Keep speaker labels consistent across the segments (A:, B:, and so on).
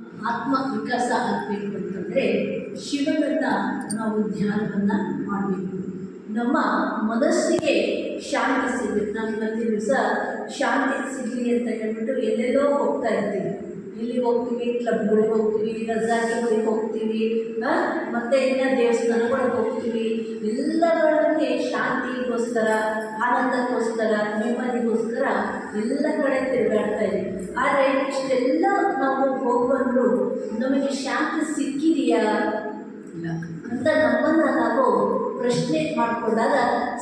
A: ಆತ್ಮ ವಿಕಾಸ ಆಗಬೇಕು ಅಂತಂದರೆ ಶಿವನನ್ನ ನಾವು ಧ್ಯಾನವನ್ನು ಮಾಡಬೇಕು. ನಮ್ಮ ಮನಸ್ಸಿಗೆ ಶಾಂತಿ ಸಿಗಬೇಕು. ನಾವು ಇವತ್ತಿನ ದಿವಸ ಶಾಂತಿ ಸಿಗಲಿ ಅಂತ ಹೇಳ್ಬಿಟ್ಟು ಎಲ್ಲೆಲ್ಲೋ ಹೋಗ್ತಾ ಇರ್ತೀವಿ ಎಲ್ಲಿ ಹೋಗ್ತೀವಿ ಕ್ಲಬ್ಗಳಿಗೆ ಹೋಗ್ತೀವಿ ರೆಸಾರ್ಟ್ಗಳಿಗೆ ಹೋಗ್ತೀವಿ ಮತ್ತೆ ಇನ್ನ ದೇವಸ್ಥಾನಗಳಿಗೆ ಹೋಗ್ತೀವಿ. ಎಲ್ಲಗಳಲ್ಲಿ ಶಾಂತಿಗೋಸ್ಕರ, ಆನಂದಕ್ಕೋಸ್ಕರ, ನೆಮ್ಮದಿಗೋಸ್ಕರ ಎಲ್ಲ ಕಡೆ ತಿರುಗಾಡ್ತಾ ಇದ್ದೀವಿ. ಆದರೆ ಇಷ್ಟೆಲ್ಲ ನಾವು ಹೋಗುವಂದ್ರು ನಮಗೆ ಶಾಂತಿ ಸಿಕ್ಕಿದೆಯಾ? ಅಂತ ನಮ್ಮನ್ನು ನಾವು ಪ್ರಶ್ನೆ ಮಾಡಿಕೊಂಡಾಗ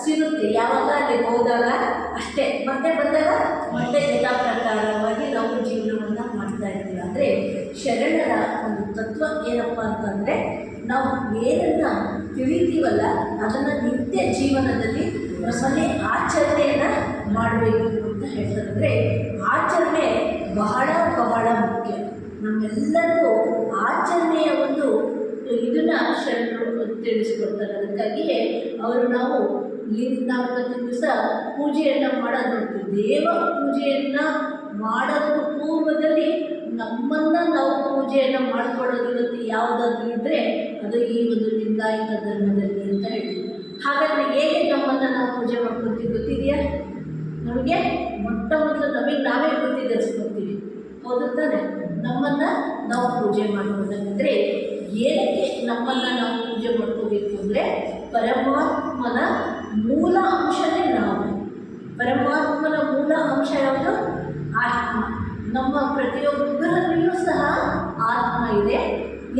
A: ಸಿಗುತ್ತೆ. ಯಾವಾಗ ಅಲ್ಲಿ ಹೋದಾಗ? ಅಷ್ಟೇ. ಮತ್ತೆ ಬಂದಾಗ ಮತ್ತೆ ಯಥಾ ಪ್ರಕಾರವಾಗಿ ನಾವು ಜೀವನವನ್ನು ಅಂದರೆ ಶರಣರ ಒಂದು ತತ್ವ ಏನಪ್ಪ ಅಂತಂದರೆ ನಾವು ಏನನ್ನ ತಿಳಿತೀವಲ್ಲ ಅದನ್ನು ನಿತ್ಯ ಜೀವನದಲ್ಲಿ ಪ್ರಸನ್ನ ಆಚರಣೆಯನ್ನು ಮಾಡಬೇಕು ಅಂತ ಹೇಳ್ತಾರೆ. ಆಚರಣೆ ಬಹಳ ಬಹಳ ಮುಖ್ಯ. ನಮ್ಮೆಲ್ಲರಿಗೂ ಆಚರಣೆಯ ಒಂದು ಇದನ್ನ ಶರಣರು ತಿಳಿಸ್ಕೊಡ್ತಾರೆ. ಅದಕ್ಕಾಗಿಯೇ ಅವರು ನಾವು ನಾವು ಇವತ್ತಿನ ದಿವಸ ಪೂಜೆಯನ್ನು ಮಾಡೋದು ದೇವ ಪೂಜೆಯನ್ನು ಪೂರ್ವದಲ್ಲಿ ನಮ್ಮನ್ನು ನಾವು ಪೂಜೆಯನ್ನು ಮಾಡಿಕೊಳ್ಳೋದಿರುತ್ತೆ ಯಾವುದಾದ್ರೂ ಇದ್ದರೆ ಅದು ಈ ಒಂದು ಲಿಂಗಾಯತ ಧರ್ಮದಲ್ಲಿ ಅಂತ ಹೇಳ್ತೀವಿ. ಹಾಗಾದರೆ ಹೇಗೆ ನಮ್ಮನ್ನು ನಾವು ಪೂಜೆ ಮಾಡ್ಕೊತೀವಿ ಗೊತ್ತಿದೆಯಾ? ನಮಗೆ ಮೊಟ್ಟ ಮೊದಲು ನಮಗೆ ನಾವೇ ಗೊತ್ತಿದ್ದರಿಸ್ಕೊತೀವಿ ಹೌದು ತಾನೆ? ನಮ್ಮನ್ನು ನಾವು ಪೂಜೆ ಮಾಡ್ಕೋದಂದ್ರೆ ಏನಕ್ಕೆ ನಮ್ಮನ್ನು ನಾವು ಪೂಜೆ ಮಾಡ್ಕೋಬೇಕು ಅಂದರೆ ಪರಮಾತ್ಮನ ಮೂಲ ಅಂಶನೇ ನಾವು. ಪರಮಾತ್ಮನ ಮೂಲ ಅಂಶ ಯಾವುದು? ಆತ್ಮ. ನಮ್ಮ ಪ್ರತಿಯೊಬ್ಬರಲ್ಲಿಯೂ ಸಹ ಆತ್ಮ ಇದೆ.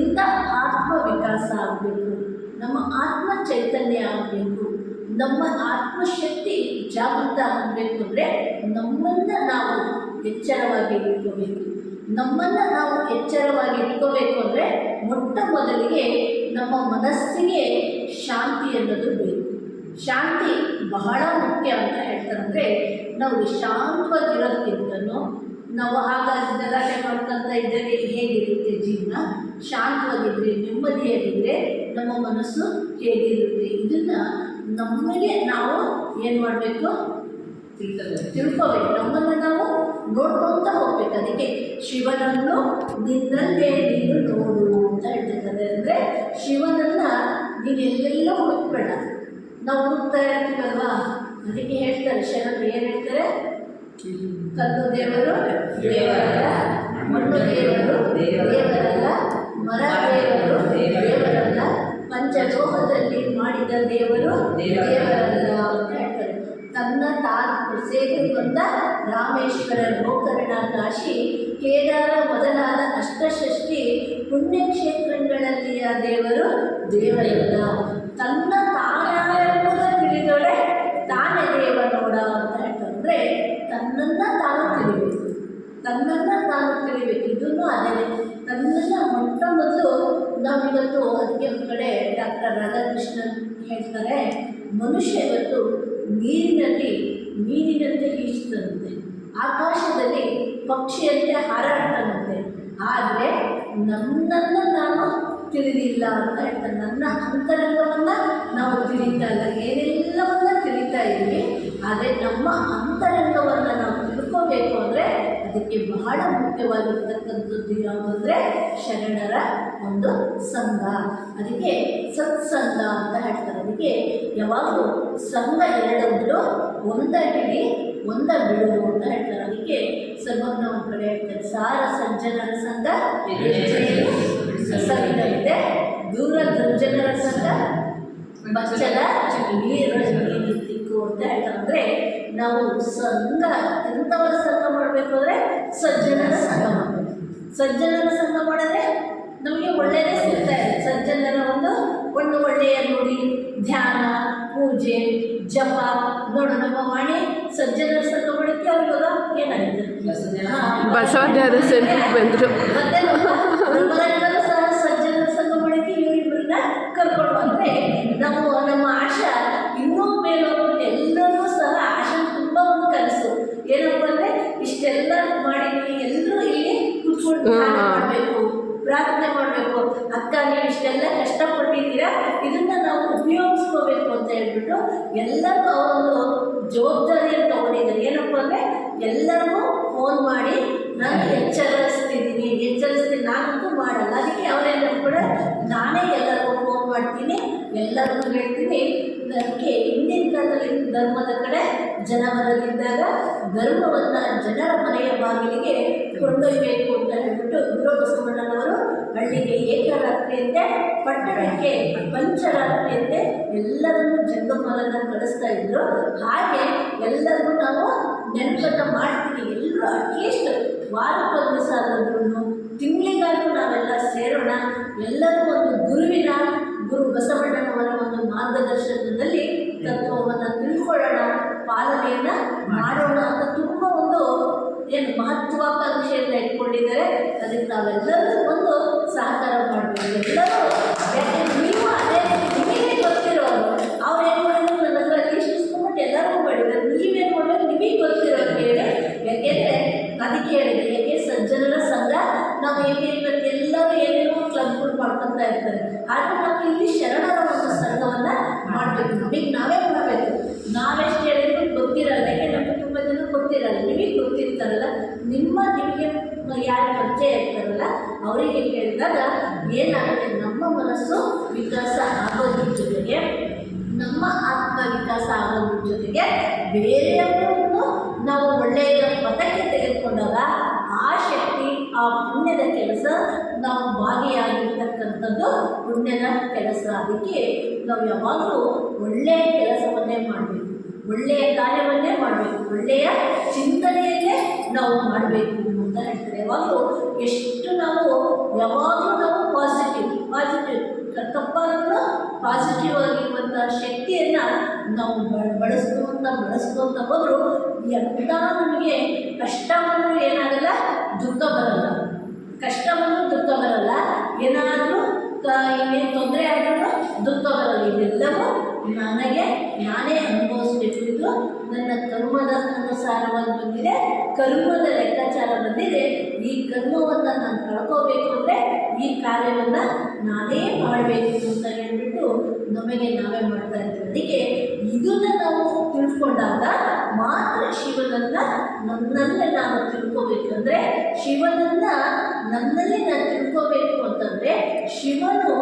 A: ಇಂಥ ಆತ್ಮ ವಿಕಾಸ ಆಗಬೇಕು. ನಮ್ಮ ಆತ್ಮ ಚೈತನ್ಯ ಆಗಬೇಕು. ನಮ್ಮ ಆತ್ಮಶಕ್ತಿ ಜಾಗೃತ ಆಗಬೇಕು ಅಂದರೆ ನಮ್ಮನ್ನು ನಾವು ಎಚ್ಚರವಾಗಿ ಇಟ್ಕೋಬೇಕು. ನಮ್ಮನ್ನು ನಾವು ಎಚ್ಚರವಾಗಿ ಇಟ್ಕೋಬೇಕು ಅಂದರೆ ಮೊಟ್ಟ ಮೊದಲಿಗೆ ನಮ್ಮ ಮನಸ್ಸಿಗೆ ಶಾಂತಿ ಅನ್ನೋದು ಬೇಕು. ಶಾಂತಿ ಬಹಳ ಮುಖ್ಯ ಅಂತ ಹೇಳ್ತಾರೆ ಅಂದರೆ ನಾವು ಶಾಂತವಾಗಿರೋದಕ್ಕಿಂತನೂ ನಾವು ಆಗ ಗಲಾಟೆ ಮಾಡ್ಕೊಳ್ತಾ ಇದ್ದರೆ ಹೇಗಿರುತ್ತೆ ಜೀವನ? ಶಾಂತವಾಗಿದ್ದರೆ ನೆಮ್ಮದಿಯಾಗಿದ್ದರೆ ನಮ್ಮ ಮನಸ್ಸು ಹೇಗಿರುತ್ತೆ? ಇದನ್ನು ನಮಗೆ ನಾವು ಏನು ಮಾಡಬೇಕು?
B: ತಿಳ್ಕೋಬೇಕು.
A: ತಿಳ್ಕೋಬೇಕು. ನಮ್ಮನ್ನು ನಾವು ನೋಡ್ಕೊಳ್ತಾ ಹೋಗ್ಬೇಕು. ಅದಕ್ಕೆ ಶಿವನನ್ನು ನಿನ್ನಲ್ಲೇ ನೀನು ನೋಡು ಅಂತ ಹೇಳ್ತಿದ್ದಾರೆ ಅಂದರೆ ಶಿವನನ್ನ ನೀನು ಎಲ್ಲೆಲ್ಲ ಹುಡುಕ್ಬೇಡ. ನಾವು ಹುಡುಕ್ತಾ ಇರ್ತೀವಲ್ವಾ? ಅದಕ್ಕೆ ಹೇಳ್ತಾರೆ ಶರಣರು ಏನು ಹೇಳ್ತಾರೆ? ಕಲ್ಲು ದೇವರು, ದೇವರಲ್ಲ. ಮಣ್ಣು ದೇವರು, ದೇವರಲ್ಲ. ಮರ ದೇವರು, ದೇವರಲ್ಲ. ಪಂಚಲೋಹದಲ್ಲಿ ಮಾಡಿದ ದೇವರು, ದೇವರಲ್ಲ ಅಂತ ಹೇಳ್ತಾರೆ. ತನ್ನ ತಾನು ಸೇರಿ ಬಂದ ರಾಮೇಶ್ವರ ಗೋಕರ್ಣ ಕಾಶಿ, ಕೇದಾರ ಮೊದಲಾದ ಅಷ್ಟಷಷ್ಟಿ ಪುಣ್ಯಕ್ಷೇತ್ರಗಳಲ್ಲಿಯ ದೇವರು, ದೇವರಲ್ಲ. ತನ್ನ ತಾನೆಂಬುದ ತಿಳಿದೊಳೆ ತಾನೇ ದೇವ ನೋಡ ಅಂತ ಹೇಳ್ತಂದ್ರೆ ತನ್ನನ್ನು ತಾನು ತಿಳಿಬೇಕು ತನ್ನನ್ನು ತಾನು ತಿಳಿಬೇಕು ಇದನ್ನು ಅದೇ. ತನ್ನನ್ನು ಮೊಟ್ಟ ಮೊದಲು ನಾವಿವತ್ತು ಅದಕ್ಕೆ ಒಂದು ಕಡೆ ಡಾಕ್ಟರ್ ರಾಧಾಕೃಷ್ಣನ್ ಹೇಳ್ತಾರೆ, ಮನುಷ್ಯ ಇವತ್ತು ನೀರಿನಲ್ಲಿ, ನೀರಿನಂತೆ ಈಜುತ್ತಂತೆ ಆಕಾಶದಲ್ಲಿ ಪಕ್ಷಿಯಂತೆ ಹಾರಾಡ್ತಾನಂತೆ. ಆದರೆ ನನ್ನನ್ನು ನಾನು ತಿಳಿದಿಲ್ಲ ಅಂತ ಹೇಳ್ತಾರೆ. ನನ್ನ ಅಂತರಂಗವನ್ನು ನಾವು ತಿಳಿತಾ ಇಲ್ಲ. ಏನೆಲ್ಲವನ್ನ ತಿಳಿತಾ ಅದಕ್ಕೆ ಬಹಳ ಮುಖ್ಯವಾಗಿರ್ತಕ್ಕಂಥದ್ದು ಯಾವುದಂದ್ರೆ ಶರಣರ ಒಂದು ಸಂಘ. ಅದಕ್ಕೆ ಸತ್ಸಂಗ ಅಂತ ಹೇಳ್ತಾರೆ. ಅದಕ್ಕೆ ಯಾವಾಗಲೂ ಸಂಘ ಎರಡುಂಟು ಒಂದ ಹಿಡಿ ಒಂದ ಬಿಡು ಅಂತ ಹೇಳ್ತಾರೆ. ಅದಕ್ಕೆ ಸರ್ವಜ್ಞ ಒಂದು ಕಡೆ ಹೇಳ್ತಾರೆ. ಸಾರ ಸಜ್ಜನರ ಸಂಘ ಸಸಿದಂತೆ ದೂರ ದುರ್ಜನರ ಸಂಘ ಬಚ್ಚಲ ನೀರು ದಿಕ್ಕು ಯಾಕಂದರೆ ನಾವು ಸಂಘ ಎಂಥವರ ಸಂಘ ಮಾಡಬೇಕು ಅಂದರೆ ಸಜ್ಜನರ ಸಂಘ ಮಾಡಬೇಕು. ಸಜ್ಜನರ ಸಂಘ ಮಾಡಿದ್ರೆ ನಮಗೆ ಒಳ್ಳೆಯದೇ ಸಿಗ್ತಾ ಇದೆ ಸಜ್ಜನರ ಒಂದು ಒಂದು ಒಳ್ಳೆಯ ನುಡಿ ಧ್ಯಾನ ಪೂಜೆ ಜಪ ನೋಡು ನಮ್ಮ ವಾಣಿ ಸಜ್ಜನರ ಸಂಘ ಮಾಡೋಕ್ಕೆ ಅವ್ರಿವಾಗ ಏನಾಗಿದೆ
C: ಬಸವಣ್ಣರ ಸೆಂಟ್ರಿಗೆ ಬಂದರು.
A: ಮತ್ತೆ ಕಷ್ಟಪಟ್ಟಿದ್ದೀರಾ ಇದನ್ನ ನಾವು ಉಪಯೋಗಿಸ್ಕೋಬೇಕು ಅಂತ ಹೇಳ್ಬಿಟ್ಟು ಎಲ್ಲರೂ ಅವರು ಜವಾಬ್ದಾರಿಯನ್ನು ತಗೊಂಡಿದ್ದಾರೆ. ಏನಪ್ಪ ಅಂದರೆ ಎಲ್ಲರಿಗೂ ಫೋನ್ ಮಾಡಿ ನಾನು ಎಚ್ಚರಿಸ್ತಿದ್ದೀನಿ. ಎಚ್ಚರಿಸ್ತೀನಿ. ನಾನಂತೂ ಮಾಡಲ್ಲ. ಅದಕ್ಕೆ ಅವರೆಲ್ಲ ಕೂಡ ನಾನೇ ಎಲ್ಲರಿಗೂ ಫೋನ್ ಮಾಡ್ತೀನಿ. ಎಲ್ಲರಿಗೂ ಹೇಳ್ತೀನಿ. ನನಗೆ ಹಿಂದಿನ ಕಾಲದಲ್ಲಿ ಧರ್ಮದ ಕಡೆ ಜನ ಬರಲಿದ್ದಾಗ ಧರ್ಮವನ್ನು ಜನರ ಮನೆಯ ಬಾಗಿಲಿಗೆ ಕೊಂಡೊಯ್ಯಬೇಕು ಅಂತ ಹೇಳ್ಬಿಟ್ಟು ಗುರು ಬಸವಣ್ಣನವರು ಹಳ್ಳಿಗೆ ಏಕರಾತ್ರಿಯಂತೆ ಪಟ್ಟಣಕ್ಕೆ ಪಂಚರಾತ್ರಿಯಂತೆ ಎಲ್ಲರನ್ನೂ ಜಂಗಮರನ್ನು ಕಳಿಸ್ತಾ ಇದ್ರು. ಹಾಗೆ ಎಲ್ಲರಿಗೂ ನಾವು ನೆನಪನ್ನು ಮಾಡ್ತೀವಿ. ಎಲ್ಲರೂ ಅಟ್ಲೀಸ್ಟ್ ವಾರಕ್ಕೊಂದು ದಿವಸ ಆದ್ರೂ ತಿಂಗಳಿಗಾದ್ರೂ ನಾವೆಲ್ಲ ಸೇರೋಣ. ಎಲ್ಲರೂ ಒಂದು ಗುರುವಿನ, ಗುರು ಬಸವಣ್ಣನವರ ಒಂದು ಮಾರ್ಗದರ್ಶನದಲ್ಲಿ ತತ್ವವನ್ನು ತಿಳ್ಕೊಳ್ಳೋಣ. ಪಾಲನೆಯನ್ನು ಮಾಡೋಣ ಅಂತ ತುಂಬ ಒಂದು ಏನು ಮಹತ್ವಾಕಾಂಕ್ಷೆಯನ್ನ ಇಟ್ಕೊಂಡಿದ್ದಾರೆ. ಅದಕ್ಕೆ ನಾವೆಲ್ಲರೂ ಒಂದು ಸಹಕಾರ ಮಾಡಬೇಕು ಎಲ್ಲರೂ ನೀವು ಅದೇ ನಿಮಗೆ ಗೊತ್ತಿರೋರು ಅವ್ರು ಏನು ಮಾಡಿದ್ರು ನನ್ನ ಹತ್ರ ಎಲ್ಲರಿಗೂ ಮಾಡಿದ್ದಾರೆ. ನೀವೇನು ನಿಮಗೆ ಗೊತ್ತಿರೋರು ಹೇಳಿ ಯಾಕೆಂದರೆ ಅದಕ್ಕೆ ಹೇಳಿದೆ ಸಜ್ಜನರ ಸಂಘ, ನಾವು ಹೇಗೆ ಇವತ್ತು ಎಲ್ಲರೂ ಏನೇನೋ ಕ್ಲಬ್ಗಳು ಮಾಡ್ಕೊತಾ ಇರ್ತಾರೆ. ಆದರೆ ನಾವು ಇಲ್ಲಿ ಶರಣರ ಒಂದು ಸಂಘವನ್ನು ಮಾಡಬೇಕು. ನಮಗೆ ನಾವೇ ಮಾಡಬೇಕು ನಾವೆಷ್ಟು ಹೇಳಿದ್ರು ಗೊತ್ತಿರಲ್ಲ ಯಾಕೆ ನಮಗೆ ತುಂಬ ಜನ ಗೊತ್ತಿರಲ್ಲ ನಿಮಗೆ ಗೊತ್ತಿರ್ತಾರಲ್ಲ ನಿಮ್ಮ ನಿಮಗೆ ಯಾರು ಪರಿಚಯ ಇರ್ತಾರಲ್ಲ, ಅವರಿಗೆ ಕೇಳಿದಾಗ ಏನಾಗುತ್ತೆ? ನಮ್ಮ ಮನಸ್ಸು ವಿಕಾಸ ಆಗೋದ್ರ ಜೊತೆಗೆ, ನಮ್ಮ ಆತ್ಮ ವಿಕಾಸ ಆಗೋದ್ರ ಜೊತೆಗೆ ಬೇರೆಯವರನ್ನು ನಾವು ಒಳ್ಳೆಯ ಪಥಕ್ಕೆ ತೆಗೆದುಕೊಂಡಾಗ ಆ ಶಕ್ತಿ, ಆ ಪುಣ್ಯದ ಕೆಲಸ ನಾವು ಭಾಗಿಯಾಗಿರ್ತಕ್ಕಂಥದ್ದು ಪುಣ್ಯದ ಕೆಲಸ. ಅದಕ್ಕೆ ನಾವು ಯಾವಾಗಲೂ ಒಳ್ಳೆಯ ಕೆಲಸವನ್ನೇ ಮಾಡಬೇಕು. ಒಳ್ಳೆಯ ಕಾರ್ಯವನ್ನೇ ಮಾಡಬೇಕು, ಒಳ್ಳೆಯ ಚಿಂತನೆಯನ್ನೇ ನಾವು ಮಾಡಬೇಕು ಅಂತ ಹೇಳ್ತಾರೆ. ಯಾವಾಗಲೂ ಎಷ್ಟು ನಾವು, ಯಾವಾಗಲೂ ನಾವು ಪಾಸಿಟಿವ್ ಪಾಸಿಟಿವ್ ತಪ್ಪಾದ್ರೂ ಪಾಸಿಟಿವ್ ಆಗಿರುವಂಥ ಶಕ್ತಿಯನ್ನು ನಾವು ಬ- ಬಳಸ್ಕೊಂತ ಬಳಸ್ಕೊಂತ ಹೋದರೂ ಎಂಥ ನಮಗೆ ಕಷ್ಟವನ್ನು ಏನಾಗಲ್ಲ, ದುಃಖ ಬರಲ್ಲ. ಕಷ್ಟವನ್ನು ದುಃಖ ಬರಲ್ಲ. ಏನಾದರೂ ಕ ತೊಂದರೆ ಆದ್ರೂ ದುಃಖ ಬರಲ್ಲ. ಇದೆಲ್ಲವೂ ನನಗೆ, ನಾನೇ ಕಳ್ಕೋಬೇಕು ಅಂದರೆ ಈ ಕಾರ್ಯವನ್ನು ನಾನೇ ಮಾಡಬೇಕು ಅಂತ ಹೇಳ್ಬಿಟ್ಟು ನಮಗೆ ನಾವೇ ಮಾಡ್ತಾ ಇರ್ತೀವಿ ಅದಕ್ಕೆ ಇದನ್ನು ನಾವು ತಿಳ್ಕೊಂಡಾಗ ಮಾತ್ರ ಶಿವನನ್ನ ನನ್ನಲ್ಲೇ ನಾನು ತಿಳ್ಕೋಬೇಕಂದ್ರೆ ಶಿವನನ್ನ ನನ್ನಲ್ಲಿ ನಾನು ತಿಳ್ಕೋಬೇಕು ಅಂತಂದರೆ ಶಿವನು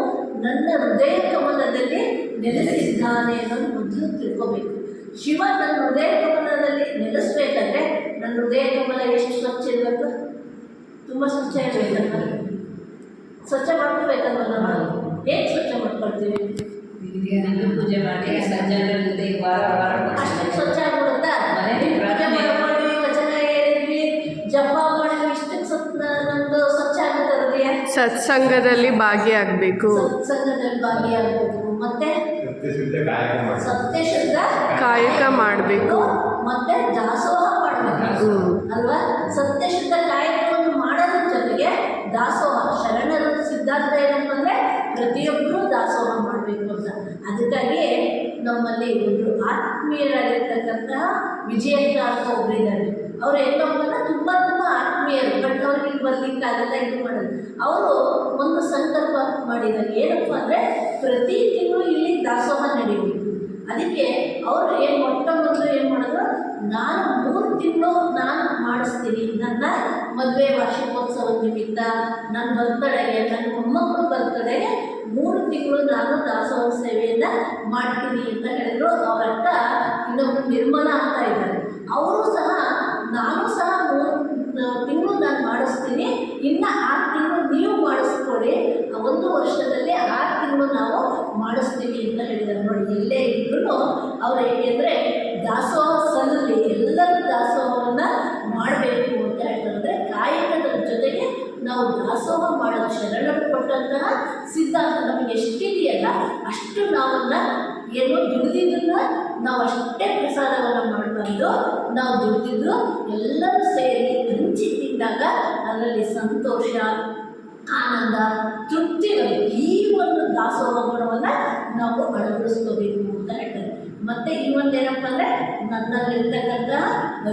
A: ನನ್ನ ಹೃದಯ ಕಮಲದಲ್ಲಿ ನೆಲೆಸಿದ್ದಾನೆ ಅನ್ನೋದು ಮೊದಲು ತಿಳ್ಕೋಬೇಕು. ಶಿವ ನನ್ನ ಹೃದಯ ಕಮಲದಲ್ಲಿ ನೆಲೆಸ್ಬೇಕಂದ್ರೆ ನನ್ನ ಹೃದಯ ಕಮಲ ಎಷ್ಟು ಸ್ವಚ್ಛ ಇರಬೇಕು? ತುಂಬ ಸ್ವಚ್ಛ ಇರಬೇಕಲ್ವ ಸ್ವಚ್ಛ ಮಾಡ್ಕೋಬೇಕಲ್ವ ನಾವು ಹೇಗೆ ಸ್ವಚ್ಛ ಮಾಡ್ಕೊಳ್ತೀವಿ
B: ಪೂಜೆ ಮಾಡಿ ಸಜ್ಜನರ ಜೊತೆ ವಾರ ವಾರ
A: ಅಷ್ಟು ಸ್ವಚ್ಛ ಆಗ್ಬಿಡುತ್ತಾ ಜಪ ಮಾಡಿದ್ವಿ. ಇಷ್ಟಕ್ಕೆ ಸ್ವಚ್ಛ ನಮ್ಮದು ಸ್ವಚ್ಛ ಆಗುತ್ತೆ
C: ಸತ್ಸಂಗದಲ್ಲಿ ಭಾಗಿಯಾಗಬೇಕು.
A: ಸತ್ಸಂಗದಲ್ಲಿ ಭಾಗಿಯಾಗಬೇಕು. ಮತ್ತೆ?
D: ಸತ್ಯ
A: ಶುದ್ಧ
C: ಕಾಯಕ ಮಾಡಬೇಕು.
A: ಮತ್ತೆ? ಆತ್ಮೀಯರಾಗಿರ್ತಕ್ಕಂತಹ ವಿಜಯಂತ ಅಂತ ಒಬ್ಬರಿದ್ದಾರೆ ಅವರು ಹೆಂಗಪ್ಪನ ತುಂಬ ತುಂಬ ಆತ್ಮೀಯರು ಬಟ್ ಅವ್ರಿಗೆ ಇಲ್ಲಿ ಬರ್ಲಿಕ್ಕಾಗಲ್ಲ ಇದು ಮಾಡೋದು. ಅವರು ಒಂದು ಸಂಕಲ್ಪ ಮಾಡಿದ್ದಾರೆ ಏನಪ್ಪ ಅಂದರೆ ಪ್ರತಿ ತಿಂಗಳು ಇಲ್ಲಿ ದಾಸೋಹ ನಡೀಬೇಕು. ಅದಕ್ಕೆ ಅವರು ಏನು ಮೊಟ್ಟ ಮೊದಲು ಏನು ಮಾಡಿದ್ರು, ನಾನು ಮೂರು ತಿಂಗಳು ನಾನು ಮಾಡಿಸ್ತೀನಿ, ನನ್ನ ಮದುವೆ ವಾರ್ಷಿಕೋತ್ಸವ ನಿಮಿತ್ತ ನನ್ನ ಬರ್ತಡೆಗೆ ನನ್ನ ಮೊಮ್ಮಕ್ಕಳು ಬರ್ತಡೆಗೆ ಮೂರು ತಿಂಗಳು ನಾನು ದಾಸೋಹ ಸೇವೆಯನ್ನು ಮಾಡ್ತೀನಿ ಅಂತ ಹೇಳಿದ್ರು. ಅವರ ಅಕ್ಕ ಇನ್ನೊಬ್ರು ನಿರ್ಮಲ ಆಗ್ತಾ ಇದ್ದಾರೆ. ಅವರು ಸಹ, ನಾನು ಸಹ ಮೂರು ತಿಂಗಳು ನಾನು ಮಾಡಿಸ್ತೀನಿ. ಇನ್ನು ಆರು ತಿಂಗಳು ನೀವು ಮಾಡಿಸ್ಕೊಳ್ಳಿ. ಒಂದು ವರ್ಷದಲ್ಲಿ ಆರು ತಿಂಗಳು ನಾವು ಮಾಡಿಸ್ತೀವಿ ಅಂತ ಹೇಳಿದ್ದಾರೆ ನೋಡಿ ಎಲ್ಲೇ ಇದ್ರೂ ಅವ್ರು ಹೇಗೆಂದರೆ ದಾಸೋಹ ಸಲ್ಲಿ ಎಲ್ಲರೂ ದಾಸೋಹವನ್ನು ಮಾಡಬೇಕು ಅಂತ ಹೇಳ್ತಾರೆ. ಕಾಯಕದ ಜೊತೆಗೆ ನಾವು ದಾಸೋಹ ಮಾಡೋದು ಶರಣರು ಕೊಟ್ಟಂತಹ ಸಿದ್ಧಾಂತ ನಮಗೆ ಎಷ್ಟಿದೆಯಲ್ಲ, ಅಷ್ಟು ನಾವನ್ನ ಏನು ದುಡಿದಿದ್ದನ್ನ ನಾವು ಅಷ್ಟೇ ಪ್ರಸಾದವನ್ನು ಮಾಡಬಾರ್ದು ನಾವು ದುಡಿದಿದ್ದು ಎಲ್ಲರೂ ಸೇರಿ ಹಂಚಿ ತಿಂದಾಗ ಅದರಲ್ಲಿ ಸಂತೋಷ, ಆನಂದ ತೃಪ್ತಿ ಈ ಒಂದು ದಾಸೋಹ ನಾವು ಅಳವಡಿಸ್ಕೋಬೇಕು ಅಂತ ಹೇಳ್ತಾರೆ. ಮತ್ತೆ ಇನ್ನೊಂದೇನಪ್ಪ ಅಂದರೆ ನನ್ನಲ್ಲಿರ್ತಕ್ಕಂಥ